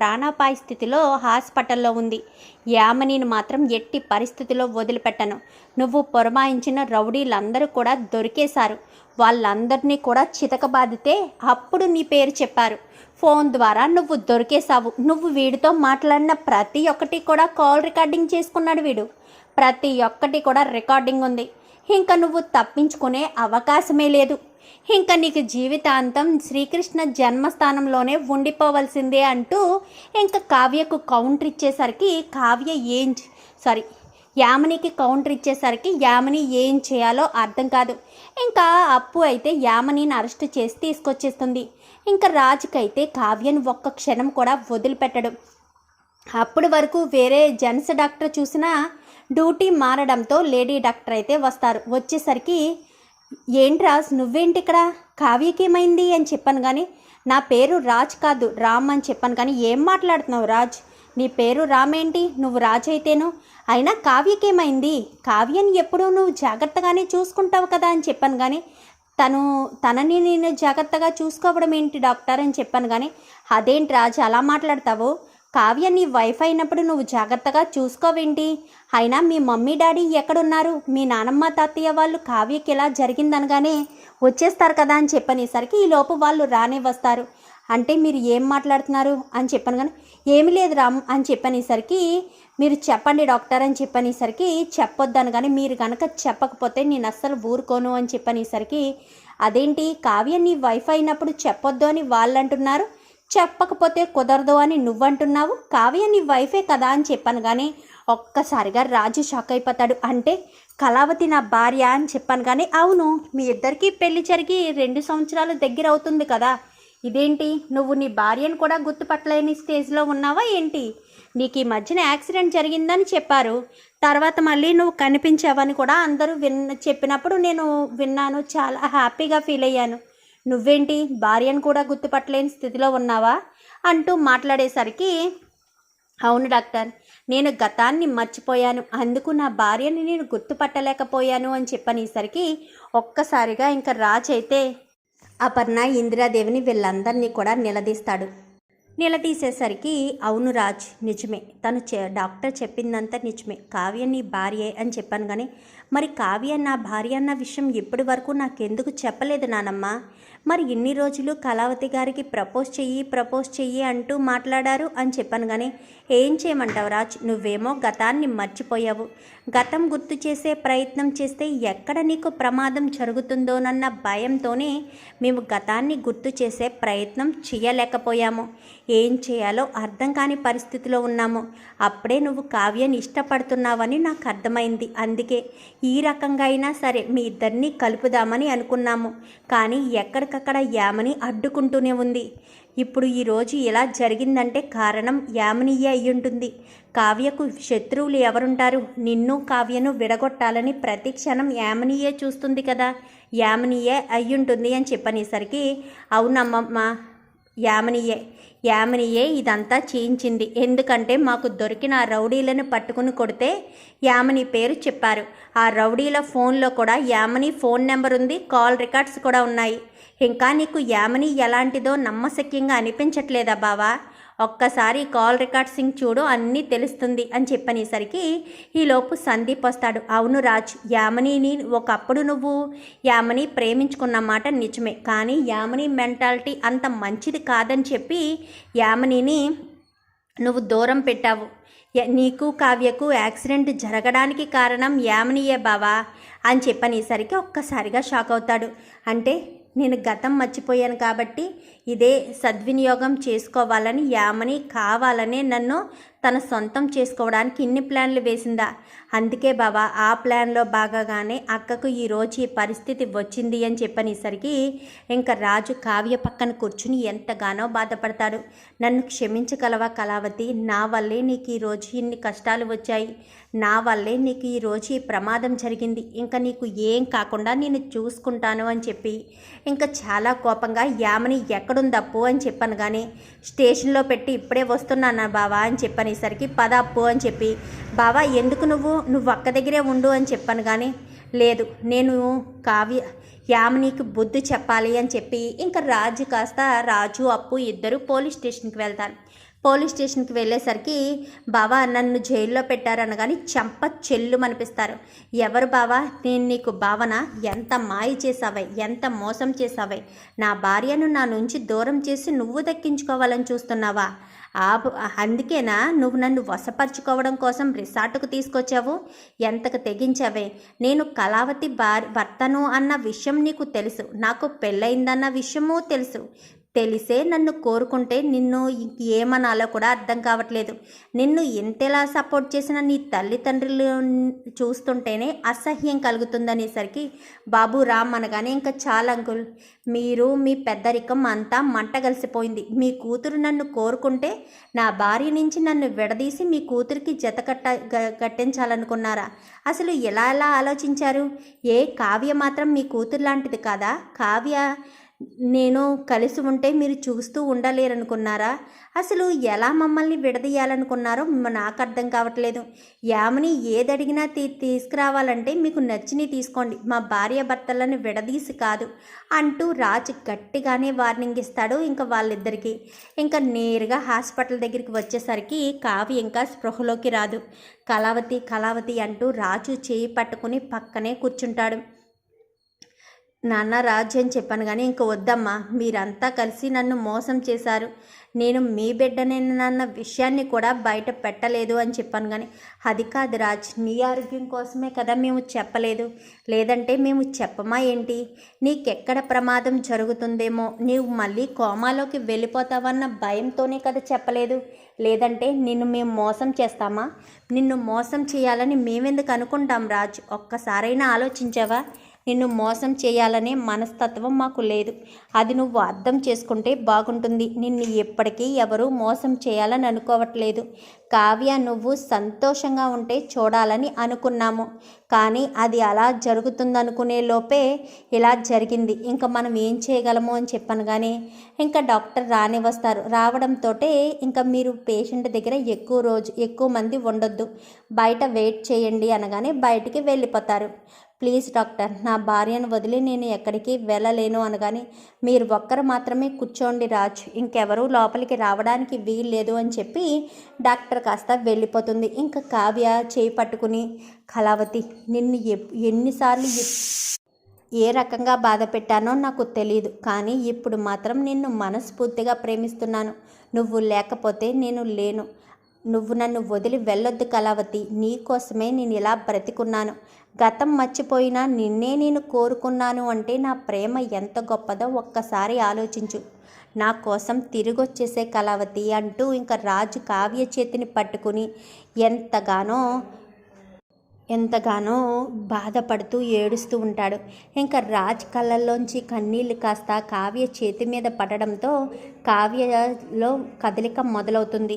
ప్రాణాపాయ స్థితిలో హాస్పిటల్లో ఉంది. యామనీని మాత్రం ఎట్టి పరిస్థితిలో వదిలిపెట్టను. నువ్వు పురమాయించిన రౌడీలందరూ కూడా దొరికేశారు. వాళ్ళందరినీ కూడా చితకబాదితే అప్పుడు నీ పేరు చెప్పారు. ఫోన్ ద్వారా నువ్వు దొరికేశావు. నువ్వు వీడితో మాట్లాడిన ప్రతి ఒక్కటి కూడా కాల్ రికార్డింగ్ చేసుకున్నాడు వీడు. ప్రతి ఒక్కటి కూడా రికార్డింగ్ ఉంది. ఇంకా నువ్వు తప్పించుకునే అవకాశమే లేదు. ఇంకా నీకు జీవితాంతం శ్రీకృష్ణ జన్మస్థానంలోనే ఉండిపోవలసిందే అంటూ ఇంకా కావ్యకు కౌంటర్ ఇచ్చేసరికి కావ్య ఏం సారీ యామనికి కౌంటర్ ఇచ్చేసరికి యామని ఏం చేయాలో అర్థం కాదు. ఇంకా అప్పు అయితే యామనిని అరెస్ట్ చేసి తీసుకొచ్చేస్తుంది. ఇంకా రాజుకైతే కావ్యను ఒక్క క్షణం కూడా వదిలిపెట్టడు. అప్పటి వరకు వేరే జెంట్స్ డాక్టర్ చూసినా డ్యూటీ మారడంతో లేడీ డాక్టర్ అయితే వస్తారు. వచ్చేసరికి ఏంటి రాజ్ నువ్వేంటి ఇక్కడ? కావ్యకమైంది అని చెప్పాను కానీ నా పేరు రాజ్ కాదు రామ్ అని చెప్పాను కానీ ఏం మాట్లాడుతున్నావు రాజ్? నీ పేరు రామ్ ఏంటి? నువ్వు రాజ్ అయితేను. అయినా కావ్యకేమైంది? కావ్యని ఎప్పుడూ నువ్వు జాగ్రత్తగానే చూసుకుంటావు కదా అని చెప్పాను కానీ తను తనని నేను జాగ్రత్తగా చూసుకోవడం ఏంటి డాక్టర్ అని చెప్పాను కానీ అదేంటి రాజు అలా మాట్లాడతావు? కావ్య నీ వైఫ్ అయినప్పుడు నువ్వు జాగ్రత్తగా చూసుకోవేంటి? అయినా మీ మమ్మీ డాడీ ఎక్కడున్నారు? మీ నానమ్మ తాతయ్య వాళ్ళు కావ్యకి ఇలా జరిగిందనగానే వచ్చేస్తారు కదా అని చెప్పనేసరికి ఈ లోపు వాళ్ళు రానే వస్తారు అంటే మీరు ఏం మాట్లాడుతున్నారు? అని చెప్పాను కానీ ఏమీ లేదు రామ్ అని చెప్పనేసరికి మీరు చెప్పండి డాక్టర్ అని చెప్పనేసరికి చెప్పొద్దాను కానీ మీరు కనుక చెప్పకపోతే నేను అస్సలు ఊరుకోను అని చెప్పనేసరికి అదేంటి కావ్య నీ వైఫ్ అయినప్పుడు చెప్పొద్దు అని వాళ్ళు అంటున్నారు చెప్పకపోతే కుదరదు అని నువ్వంటున్నావు? కావ్య నీ వైఫే కదా అని చెప్పాను కానీ ఒక్కసారిగా రాజు షాక్ అయిపోతాడు. అంటే కళావతి నా భార్య అని చెప్పాను కానీ అవును మీ ఇద్దరికి పెళ్ళి జరిగి రెండు సంవత్సరాలు దగ్గర అవుతుంది కదా. ఇదేంటి? నువ్వు నీ భార్యను కూడా గుర్తుపట్టలేని స్టేజ్లో ఉన్నావా ఏంటి? నీకు ఈ మధ్యన యాక్సిడెంట్ జరిగిందని చెప్పారు. తర్వాత మళ్ళీ నువ్వు కనిపించావని కూడా అందరూ విన్న చెప్పినప్పుడు నేను విన్నాను. చాలా హ్యాపీగా ఫీల్ అయ్యాను. నువ్వేంటి భార్యను కూడా గుర్తుపట్టలేని స్థితిలో ఉన్నావా? అంటూ మాట్లాడేసరికి అవును డాక్టర్ నేను గతాన్ని మర్చిపోయాను. అందుకు నా భార్యని నేను గుర్తుపట్టలేకపోయాను అని చెప్పనేసరికి ఒక్కసారిగా ఇంకా రాజ్ అపర్ణ ఇందిరాదేవిని వీళ్ళందరినీ కూడా నిలదీస్తాడు. నిలదీసేసరికి అవును రాజ్ నిజమే. తను చె డాక్టర్ చెప్పిందంతా నిజమే. కావ్య నీ భార్యే అని చెప్పాను కానీ మరి కావ్య నా భార్య అన్న విషయం ఇప్పటి వరకు నాకెందుకు చెప్పలేదు నానమ్మ? మరి ఇన్ని రోజులు కళావతి గారికి ప్రపోజ్ చెయ్యి ప్రపోజ్ చెయ్యి అంటూ మాట్లాడారు అని చెప్పాను కానీ ఏం చేయమంటావు రాజ్? నువ్వేమో గతాన్ని మర్చిపోయావు. గతం గుర్తు చేసే ప్రయత్నం చేస్తే ఎక్కడ నీకు ప్రమాదం జరుగుతుందోనన్న భయంతోనే మేము గతాన్ని గుర్తు చేసే ప్రయత్నం చేయలేకపోయాము ఏం చేయాలో అర్థం కాని పరిస్థితిలో ఉన్నాము. అప్పుడే నువ్వు కావ్యని ఇష్టపడుతున్నావని నాకు అర్థమైంది. అందుకే ఈ రకంగా అయినా సరే మీ ఇద్దరిని కలుపుదామని అనుకున్నాము. కానీ ఎక్కడికక్కడ యామని అడ్డుకుంటూనే ఉంది. ఇప్పుడు ఈరోజు ఇలా జరిగిందంటే కారణం యామినియే అయ్యుంటుంది. కావ్యకు శత్రువులు ఎవరుంటారు? నిన్ను కావ్యను విడగొట్టాలని ప్రతి క్షణం యామనీయే చూస్తుంది కదా. యామినియే అయ్యుంటుంది అని చెప్పనేసరికి అవునమ్మమ్మ యామనీయే. యామినియే ఇదంతా చేయించింది. ఎందుకంటే మాకు దొరికిన ఆ రౌడీలను పట్టుకుని కొడితే యామిని పేరు చెప్పారు. ఆ రౌడీల ఫోన్లో కూడా యామిని ఫోన్ నెంబర్ ఉంది కాల్ రికార్డ్స్ కూడా ఉన్నాయి. ఇంకా నీకు యామిని ఎలాంటిదో నమ్మశక్యంగా అనిపించట్లేదా బావా? ఒక్కసారి కాల్ రికార్డ్సింగ్ చూడు అన్నీ తెలుస్తుంది అని చెప్పనేసరికి ఈలోపు సందీప్ వస్తాడు. అవును రాజ్ యామనీని ఒకప్పుడు నువ్వు యామని ప్రేమించుకున్న మాట నిజమే కానీ యామని మెంటాలిటీ అంత మంచిది కాదని చెప్పి యామనీని నువ్వు దూరం పెట్టావు. నీకు కావ్యకు యాక్సిడెంట్ జరగడానికి కారణం యామనీయే బావా అని చెప్పనేసరికి ఒక్కసారిగా షాక్ అవుతాడు. అంటే నేను గతం మర్చిపోయాను కాబట్టి ఇదే సద్వినియోగం చేసుకోవాలని యామని కావాలనే నన్ను తన సొంతం చేసుకోవడానికి ఇన్ని ప్లాన్లు వేసిందా? అందుకే బావా ఆ ప్లాన్లో భాగంగానే అక్కకు ఈరోజు ఈ పరిస్థితి వచ్చింది అని చెప్పనేసరికి ఇంకా రాజు కావ్య పక్కన కూర్చుని ఎంతగానో బాధపడతాడు. నన్ను క్షమించగలవా కళావతి? నా వల్లే నీకు ఈరోజు ఇన్ని కష్టాలు వచ్చాయి. నా వల్లే నీకు ఈరోజు ఈ ప్రమాదం జరిగింది. ఇంకా నీకు ఏం కాకుండా నేను చూసుకుంటాను అని చెప్పి ఇంకా చాలా కోపంగా యామని ఎక్కడుందప్పు అని చెప్పాను కానీ స్టేషన్లో పెట్టి ఇప్పుడే వస్తున్నానా బావా అని చెప్పనేసరికి పద అప్పు అని చెప్పి బావా ఎందుకు నువ్వు? నువ్వు అక్క దగ్గరే ఉండు అని చెప్పాను కానీ లేదు నేను కావ్య యామినికి బుద్ధి చెప్పాలి అని చెప్పి ఇంకా రాజు కాస్త రాజు అప్పు ఇద్దరు పోలీస్ స్టేషన్కి వెళ్తారు. పోలీస్ స్టేషన్కి వెళ్ళేసరికి బావా నన్ను జైల్లో పెట్టారనగాని చెంప చెల్లు అనిపిస్తారు ఎవరు బావా? నేను నీకు భావన ఎంత మాయ చేసావే ఎంత మోసం చేసావే నా భార్యను నా నుంచి దూరం చేసి నువ్వు దక్కించుకోవాలని చూస్తున్నావా? ఆ అందుకేనా నువ్వు నన్ను వశపరుచుకోవడం కోసం రిసార్ట్కు తీసుకొచ్చావు? ఎంతకు తెగించావే? నేను కళావతి భార్య భర్తను అన్న విషయం నీకు తెలుసు. నాకు పెళ్ళయిందన్న విషయమూ తెలుసు. తెలిసే నన్ను కోరుకుంటే నిన్ను ఏమనాలో కూడా అర్థం కావట్లేదు. నిన్ను ఎంతలా సపోర్ట్ చేసిన నీ తల్లిదండ్రులు చూస్తుంటేనే అసహ్యం కలుగుతుందనేసరికి బాబు రామ్ అనగానే ఇంకా చాలా అంకుల్. మీరు మీ పెద్దరికం అంతా మంట కలిసిపోయింది. మీ కూతురు నన్ను కోరుకుంటే నా భార్య నుంచి నన్ను విడదీసి మీ కూతురికి జత కట్ట కట్టించాలనుకున్నారా? అసలు ఎలా ఎలా ఆలోచించారు? ఏ కావ్య మాత్రం మీ కూతురు లాంటిది కాదా? కావ్య నేను కలిసి ఉంటే మీరు చూస్తూ ఉండలేరనుకున్నారా? అసలు ఎలా మమ్మల్ని విడదీయాలనుకున్నారో నాకు అర్థం కావట్లేదు. యామని ఏదడిగినా తీ తీసుకురావాలంటే మీకు నచ్చిని తీసుకోండి. మా భార్య భర్తలను విడదీసి కాదు అంటూ రాజు గట్టిగానే వార్నింగ్ ఇస్తాడు ఇంకా వాళ్ళిద్దరికీ. ఇంకా నేరుగా హాస్పిటల్ దగ్గరికి వచ్చేసరికి కావి ఇంకా స్పృహలోకి రాదు. కళావతి కళావతి అంటూ రాజు చేయి పట్టుకుని పక్కనే కూర్చుంటాడు. నాన్న రాజు అని చెప్పాను కానీ ఇంక వద్దమ్మా. మీరంతా కలిసి నన్ను మోసం చేశారు. నేను మీ బిడ్డనేనన్న విషయాన్ని కూడా బయట పెట్టలేదు అని చెప్పాను కానీ అది కాదు రాజ్. నీ ఆరోగ్యం కోసమే కదా మేము చెప్పలేదు. లేదంటే మేము చెప్పమా ఏంటి? నీకెక్కడ ప్రమాదం జరుగుతుందేమో? నీవు మళ్ళీ కోమాలోకి వెళ్ళిపోతావన్న భయంతోనే కదా చెప్పలేదు. లేదంటే నిన్ను మేము మోసం చేస్తామా? నిన్ను మోసం చేయాలని మేమెందుకు అనుకుంటాం రాజ్? ఒక్కసారైనా ఆలోచించావా? నిన్ను మోసం చేయాలనే మనస్తత్వం మాకు లేదు. అది నువ్వు అర్థం చేసుకుంటే బాగుంటుంది. నిన్ను ఎప్పటికీ ఎవరూ మోసం చేయాలని అనుకోవట్లేదు. కావ్య నువ్వు సంతోషంగా ఉంటే చూడాలని అనుకున్నాము. కానీ అది అలా జరుగుతుందనుకునే లోపే ఇలా జరిగింది. ఇంకా మనం ఏం చేయగలము అని చెప్పాను కానీ ఇంకా డాక్టర్ రాని వస్తారు రావడంతో ఇంకా మీరు పేషెంట్ దగ్గర ఎక్కువ రోజు ఎక్కువ మంది ఉండొద్దు. బయట వెయిట్ చేయండి అనగానే బయటికి వెళ్ళిపోతారు. ప్లీజ్ డాక్టర్ నా భార్యను వదిలి నేను ఎక్కడికి వెళ్ళలేను అనగానే మీరు ఒక్కరు మాత్రమే కూర్చోండి రాజ్. ఇంకెవరూ లోపలికి రావడానికి వీల్లేదు అని చెప్పి డాక్టర్ కాస్త వెళ్ళిపోతుంది. ఇంకా కావ్య చేయి పట్టుకుని కళావతి నిన్ను ఎన్నిసార్లు ఏ రకంగా బాధ పెట్టానో నాకు తెలియదు కానీ ఇప్పుడు మాత్రం నిన్ను మనస్ఫూర్తిగా ప్రేమిస్తున్నాను. నువ్వు లేకపోతే నేను లేను. నువ్వు నన్ను వదిలి వెళ్ళొద్దు కళావతి. నీ కోసమే నేను ఇలా బ్రతికున్నాను. గతం మర్చిపోయినా నిన్నే నేను కోరుకున్నాను అంటే నా ప్రేమ ఎంత గొప్పదో ఒక్కసారి ఆలోచించు. నా కోసం తిరిగొచ్చేసే కళావతి అంటూ ఇంకా రాజు కావ్య చేతిని పట్టుకుని ఎంతగానో ఎంతగానో బాధపడుతూ ఏడుస్తూ ఉంటాడు. ఇంకా రాజ్ కళ్ళల్లోంచి కన్నీళ్ళు కాస్త కావ్య చేతి మీద పడడంతో కావ్యలో కదలిక మొదలవుతుంది.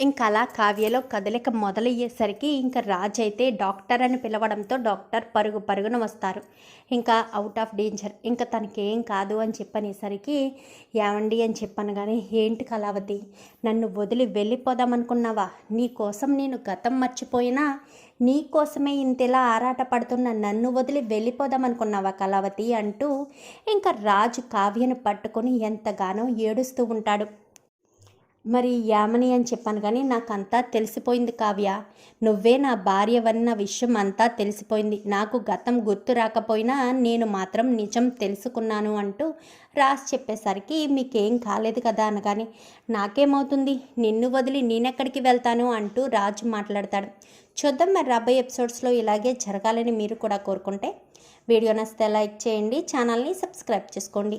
ఇంకా అలా కావ్యలో కదలిక మొదలయ్యేసరికి ఇంకా రాజ్ అయితే డాక్టర్ అని పిలవడంతో డాక్టర్ పరుగు పరుగున వస్తారు. ఇంకా అవుట్ ఆఫ్ డేంజర్ ఇంకా తనకేం కాదు అని చెప్పనేసరికి ఏమండి అని చెప్పాను కానీ ఏంటి కళావతి? నన్ను వదిలి వెళ్ళిపోదామనుకున్నావా? నీ కోసం నేను గతం మర్చిపోయినా నీ కోసమే ఇంతలా ఆరాట పడుతున్న నన్ను వదిలి వెళ్ళిపోదామనుకున్నావా కళావతి? అంటూ ఇంకా రాజు కావ్యను పట్టుకొని ఎంతగానో ఏడుస్తూ ఉంటాడు. మరి యామని అని చెప్పాను కానీ నాకు అంతా తెలిసిపోయింది కావ్య. నువ్వే నా భార్యవన్న విషయం అంతా తెలిసిపోయింది. నాకు గతం గుర్తు రాకపోయినా నేను మాత్రం నిజం తెలుసుకున్నాను అంటూ రాసి చెప్పేసరికి మీకేం కాలేదు కదా అనగాని నాకేమవుతుంది? నిన్ను వదిలి నేనెక్కడికి వెళ్తాను అంటూ రాజు మాట్లాడతాడు. చూద్దాం మరి రాబోయే ఎపిసోడ్స్లో ఇలాగే జరగాలని మీరు కూడా కోరుకుంటే. వీడియో నచ్చితే లైక్ చేయండి ఛానల్ని సబ్స్క్రైబ్ చేసుకోండి.